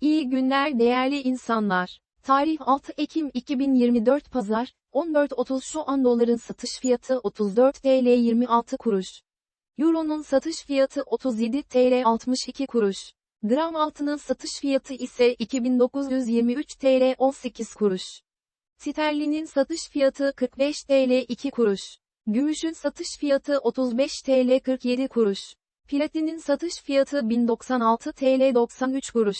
İyi günler değerli insanlar. Tarih 6 Ekim 2024 Pazar, 14.30 şu an doların satış fiyatı 34 TL 26 kuruş. Euro'nun satış fiyatı 37 TL 62 kuruş. Gram altının satış fiyatı ise 2923 TL 18 kuruş. Sterlinin satış fiyatı 45 TL 2 kuruş. Gümüşün satış fiyatı 35 TL 47 kuruş. Platinin satış fiyatı 1096 TL 93 kuruş.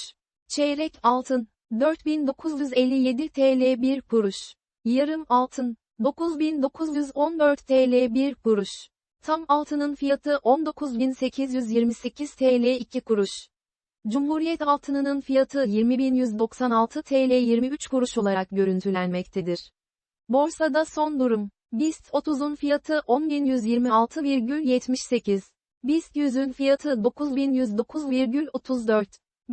Çeyrek altın 4957 TL 1 kuruş. Yarım altın 9914 TL 1 kuruş. Tam altının fiyatı 19828 TL 2 kuruş. Cumhuriyet altınının fiyatı 20196 TL 23 kuruş olarak görüntülenmektedir. Borsada son durum. BIST 30'un fiyatı 10126,78. BIST 100'ün fiyatı 9109,34.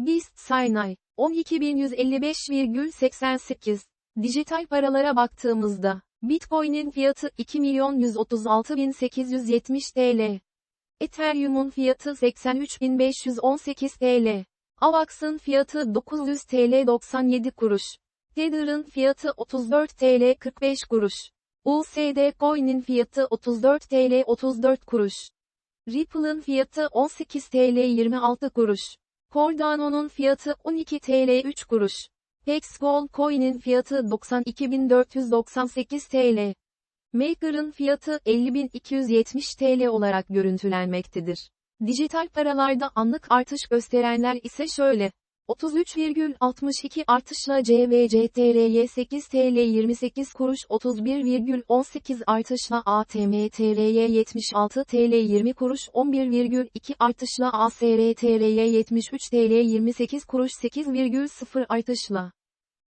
BIST Saynay 12155,88. Dijital paralara baktığımızda, Bitcoin'in fiyatı 2.136.870 TL. Ethereum'un fiyatı 83.518 TL. AVAX'ın fiyatı 900 TL 97 kuruş. Tether'ın fiyatı 34 TL 45 kuruş. USD Coin'in fiyatı 34 TL 34 kuruş. Ripple'ın fiyatı 18 TL 26 kuruş. Cardano'nun fiyatı 12 TL 3 kuruş. Pex Gold Coin'in fiyatı 92.498 TL. Maker'ın fiyatı 50.270 TL olarak görüntülenmektedir. Dijital paralarda anlık artış gösterenler ise şöyle. 33,62 artışla CVCTRY 8 TL 28 kuruş 31,18 artışla ATMTRY 76 TL 20 kuruş 11,2 artışla ASRTRY 73 TL 28 kuruş 8,0 artışla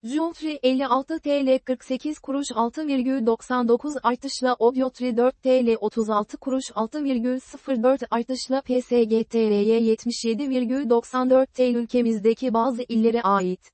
Jumfree 56 TL 48 kuruş 6,99 artışla Obyotri 4 TL 36 kuruş 6,04 artışla PSGTRY 77,94 TL ülkemizdeki bazı illere ait.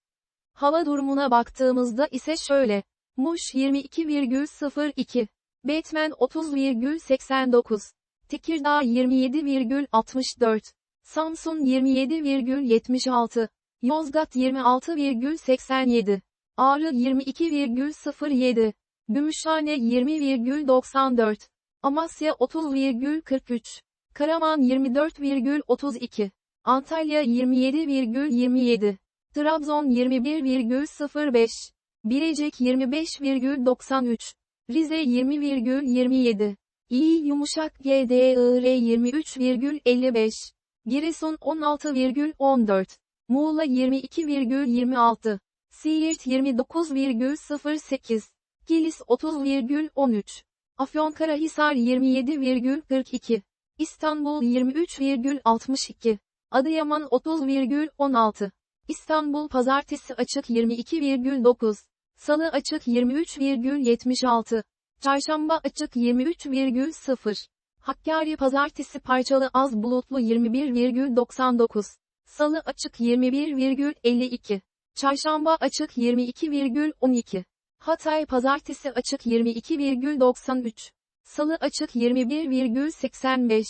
Hava durumuna baktığımızda ise şöyle. Muş 22,02. Batman 30,89. Tekirdağ 27,64. Samsun 27,76. Yozgat 26,87. Ağrı 22,07. Gümüşhane 20,94. Amasya 30,43. Karaman 24,32. Antalya 27,27. Trabzon 21,05. Bilecik 25,93. Rize 20,27. İyi yumuşak GDIR 23,55. Giresun 16,14. Muğla 22,26. Siirt 29,08. Kilis 30,13. Afyonkarahisar 27,42. İstanbul 23,62. Adıyaman 30,16. İstanbul Pazartesi açık 22,9. Salı açık 23,76. Çarşamba açık 23,0. Hakkari Pazartesi parçalı az bulutlu 21,99. Salı açık 21,52. Çarşamba açık 22,12. Hatay Pazartesi açık 22,93. Salı açık 21,85.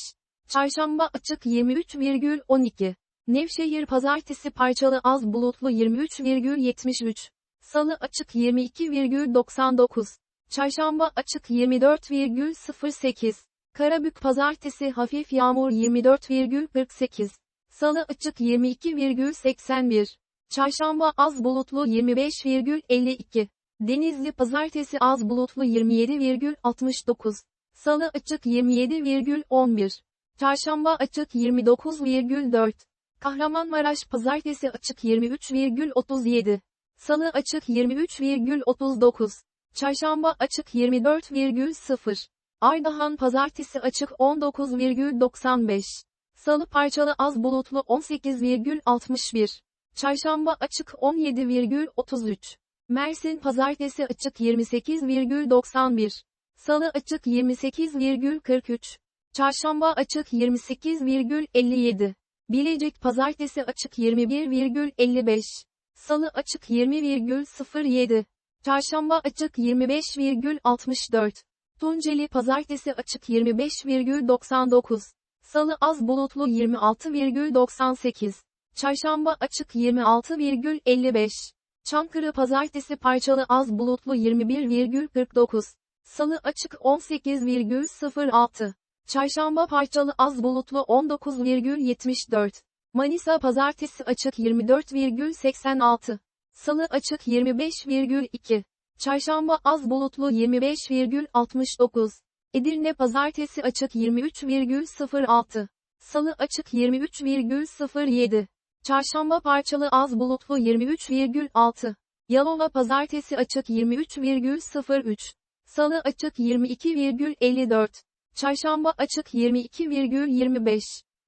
Çarşamba açık 23,12. Nevşehir Pazartesi parçalı az bulutlu 23,73. Salı açık 22,99. Çarşamba açık 24,08. Karabük Pazartesi hafif yağmur 24,48. Salı açık 22,81. Çarşamba az bulutlu 25,52. Denizli Pazartesi az bulutlu 27,69. Salı açık 27,11. Çarşamba açık 29,4. Kahramanmaraş Pazartesi açık 23,37. Salı açık 23,39. Çarşamba açık 24,0. Ardahan Pazartesi açık 19,95. Salı parçalı az bulutlu 18,61. Çarşamba açık 17,33. Mersin Pazartesi açık 28,91. Salı açık 28,43. Çarşamba açık 28,57. Bilecik Pazartesi açık 21,55. Salı açık 20,07. Çarşamba açık 25,64. Tunceli Pazartesi açık 25,99. Salı az bulutlu 26,98. Çarşamba açık 26,55. Çankırı pazartesi parçalı az bulutlu 21,49. Salı açık 18,06. Çarşamba parçalı az bulutlu 19,74. Manisa pazartesi açık 24,86. Salı açık 25,2. Çarşamba az bulutlu 25,69. Edirne pazartesi açık 23,06. Salı açık 23,07. Çarşamba parçalı az bulutlu 23,6. Yalova pazartesi açık 23,03. Salı açık 22,54. Çarşamba açık 22,25.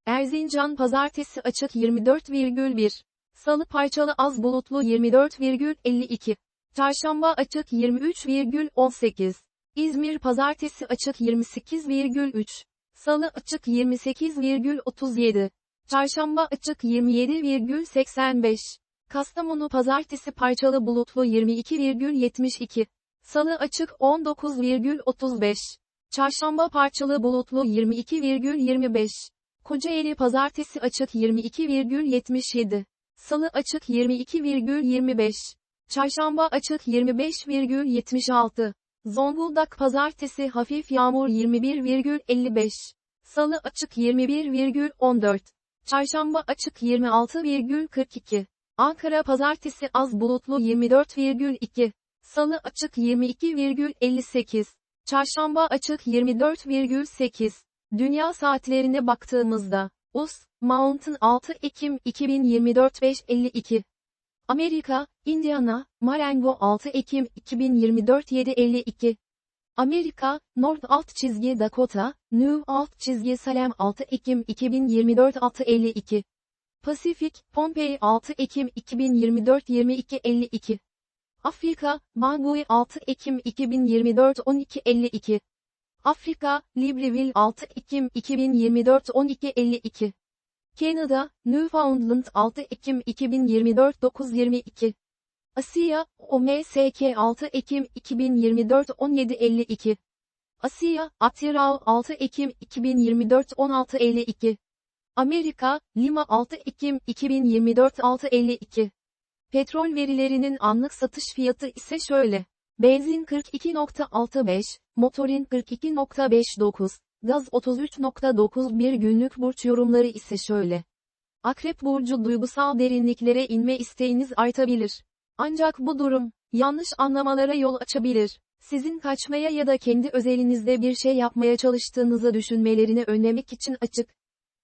Erzincan pazartesi açık 24,1. Salı parçalı az bulutlu 24,52. Çarşamba açık 23,18. İzmir pazartesi açık 28,3. Salı açık 28,37. Çarşamba açık 27,85. Kastamonu pazartesi parçalı bulutlu 22,72. Salı açık 19,35. Çarşamba parçalı bulutlu 22,25. Kocaeli pazartesi açık 22,77. Salı açık 22,25. Çarşamba açık 25,76. Zonguldak pazartesi hafif yağmur 21,55. Salı açık 21,14. Çarşamba açık 26,42. Ankara pazartesi az bulutlu 24,2. Salı açık 22,58. Çarşamba açık 24,8. Dünya saatlerine baktığımızda, US, Mountain 6 Ekim 2024 5.52. Amerika, Indiana, Marengo 6 Ekim 2024 7.52. Amerika, North alt çizgi Dakota, New alt çizgi Salem 6 Ekim 2024 6.52. Pasifik, Pompei 6 Ekim 2024 22.52. Afrika, Bangui 6 Ekim 2024 12.52. Afrika, Libreville 6 Ekim 2024 12.52. Kanada, Newfoundland 6 Ekim 2024 9.22. Asya, OMSK 6 Ekim 2024 17.52. Asya, Atirao 6 Ekim 2024 16.52. Amerika, Lima 6 Ekim 2024 6.52. Petrol verilerinin anlık satış fiyatı ise şöyle. Benzin 42.65, motorin 42.59, gaz 33.9 bir günlük burç yorumları ise şöyle. Akrep burcu duygusal derinliklere inme isteğiniz artabilir. Ancak bu durum, yanlış anlamalara yol açabilir. Sizin kaçmaya ya da kendi özelinizde bir şey yapmaya çalıştığınızı düşünmelerini önlemek için açık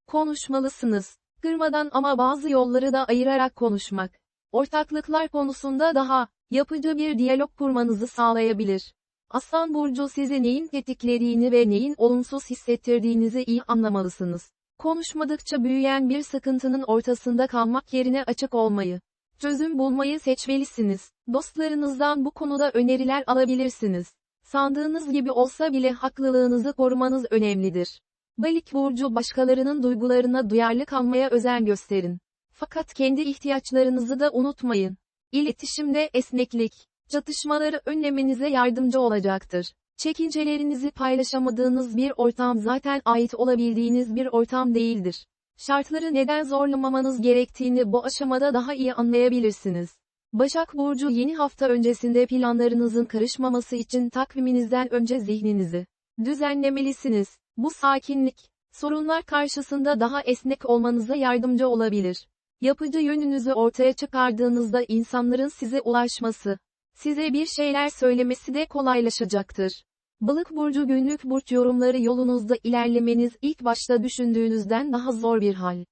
konuşmalısınız. Kırmadan ama bazı yolları da ayırarak konuşmak. Ortaklıklar konusunda daha yapıcı bir diyalog kurmanızı sağlayabilir. Aslan burcu sizi neyin tetiklediğini ve neyin olumsuz hissettirdiğinizi iyi anlamalısınız. Konuşmadıkça büyüyen bir sıkıntının ortasında kalmak yerine açık olmayı, çözüm bulmayı seçmelisiniz. Dostlarınızdan bu konuda öneriler alabilirsiniz. Sandığınız gibi olsa bile haklılığınızı korumanız önemlidir. Balık burcu başkalarının duygularına duyarlı kalmaya özen gösterin. Fakat kendi ihtiyaçlarınızı da unutmayın. İletişimde esneklik, çatışmaları önlemenize yardımcı olacaktır. Çekincelerinizi paylaşamadığınız bir ortam zaten ait olabildiğiniz bir ortam değildir. Şartları neden zorlamamanız gerektiğini bu aşamada daha iyi anlayabilirsiniz. Başak Burcu yeni hafta öncesinde planlarınızın karışmaması için takviminizden önce zihninizi düzenlemelisiniz. Bu sakinlik, sorunlar karşısında daha esnek olmanıza yardımcı olabilir. Yapıcı yönünüzü ortaya çıkardığınızda insanların size ulaşması, size bir şeyler söylemesi de kolaylaşacaktır. Balık burcu günlük burç yorumları yolunuzda ilerlemeniz ilk başta düşündüğünüzden daha zor bir hal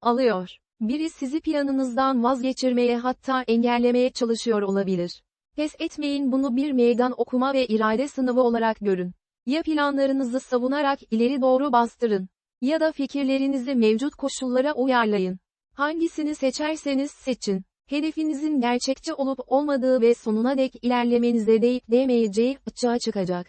alıyor. Biri sizi planınızdan vazgeçirmeye hatta engellemeye çalışıyor olabilir. Pes etmeyin bunu bir meydan okuma ve irade sınavı olarak görün. Ya planlarınızı savunarak ileri doğru bastırın. Ya da fikirlerinizi mevcut koşullara uyarlayın. Hangisini seçerseniz seçin. Hedefinizin gerçekçi olup olmadığı ve sonuna dek ilerlemenize değip değmeyeceği açığa çıkacak.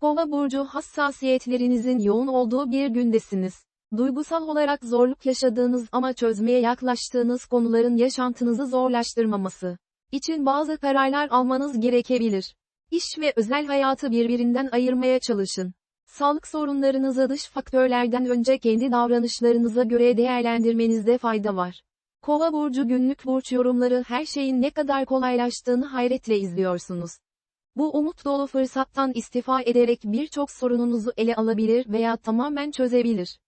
Kova burcu hassasiyetlerinizin yoğun olduğu bir gündesiniz. Duygusal olarak zorluk yaşadığınız ama çözmeye yaklaştığınız konuların yaşantınızı zorlaştırmaması için bazı kararlar almanız gerekebilir. İş ve özel hayatı birbirinden ayırmaya çalışın. Sağlık sorunlarınızı dış faktörlerden önce kendi davranışlarınıza göre değerlendirmenizde fayda var. Kova burcu günlük burç yorumları her şeyin ne kadar kolaylaştığını hayretle izliyorsunuz. Bu umut dolu fırsattan istifa ederek birçok sorununuzu ele alabilir veya tamamen çözebilir.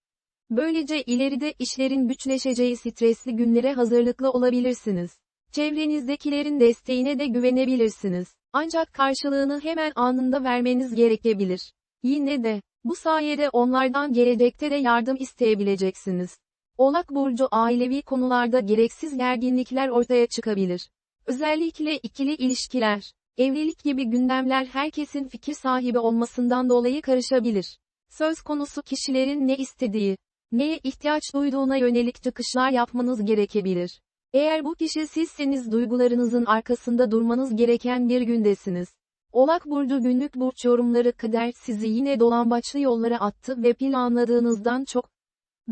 Böylece ileride işlerin güçleşeceği stresli günlere hazırlıklı olabilirsiniz. Çevrenizdekilerin desteğine de güvenebilirsiniz. Ancak karşılığını hemen anında vermeniz gerekebilir. Yine de, bu sayede onlardan gelecekte de yardım isteyebileceksiniz. Oğlak Burcu ailevi konularda gereksiz gerginlikler ortaya çıkabilir. Özellikle ikili ilişkiler, evlilik gibi gündemler herkesin fikir sahibi olmasından dolayı karışabilir. Söz konusu kişilerin ne istediği, neye ihtiyaç duyduğuna yönelik çıkışlar yapmanız gerekebilir. Eğer bu kişi sizseniz duygularınızın arkasında durmanız gereken bir gündesiniz. Oğlak Burcu günlük burç yorumları kader sizi yine dolambaçlı yollara attı ve planladığınızdan çok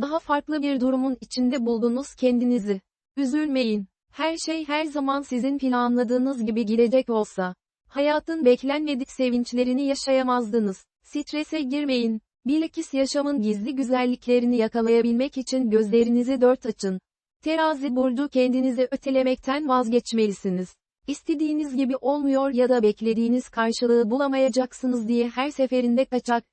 daha farklı bir durumun içinde buldunuz kendinizi. Üzülmeyin. Her şey her zaman sizin planladığınız gibi gidecek olsa, hayatın beklenmedik sevinçlerini yaşayamazdınız. Strese girmeyin. Bilakis yaşamın gizli güzelliklerini yakalayabilmek için gözlerinizi dört açın. Terazi burcu kendinizi ötelemekten vazgeçmelisiniz. İstediğiniz gibi olmuyor ya da beklediğiniz karşılığı bulamayacaksınız diye her seferinde kaçak.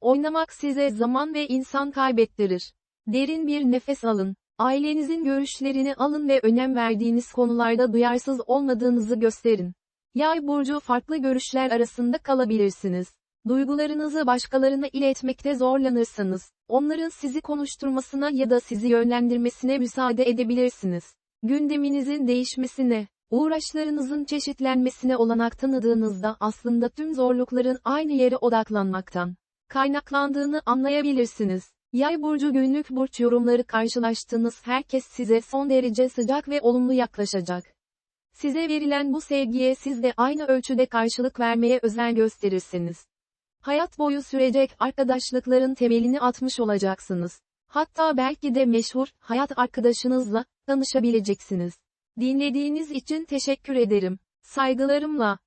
Oynamak size zaman ve insan kaybettirir. Derin bir nefes alın. Ailenizin görüşlerini alın ve önem verdiğiniz konularda duyarsız olmadığınızı gösterin. Yay burcu farklı görüşler arasında kalabilirsiniz. Duygularınızı başkalarına iletmekte zorlanırsanız, onların sizi konuşturmasına ya da sizi yönlendirmesine müsaade edebilirsiniz. Gündeminizin değişmesine, uğraşlarınızın çeşitlenmesine olanak tanıdığınızda aslında tüm zorlukların aynı yere odaklanmaktan kaynaklandığını anlayabilirsiniz. Yay burcu günlük burç yorumları karşılaştığınız herkes size son derece sıcak ve olumlu yaklaşacak. Size verilen bu sevgiye siz de aynı ölçüde karşılık vermeye özen gösterirsiniz. Hayat boyu sürecek arkadaşlıkların temelini atmış olacaksınız. Hatta belki de meşhur, hayat arkadaşınızla, tanışabileceksiniz. Dinlediğiniz için teşekkür ederim. Saygılarımla.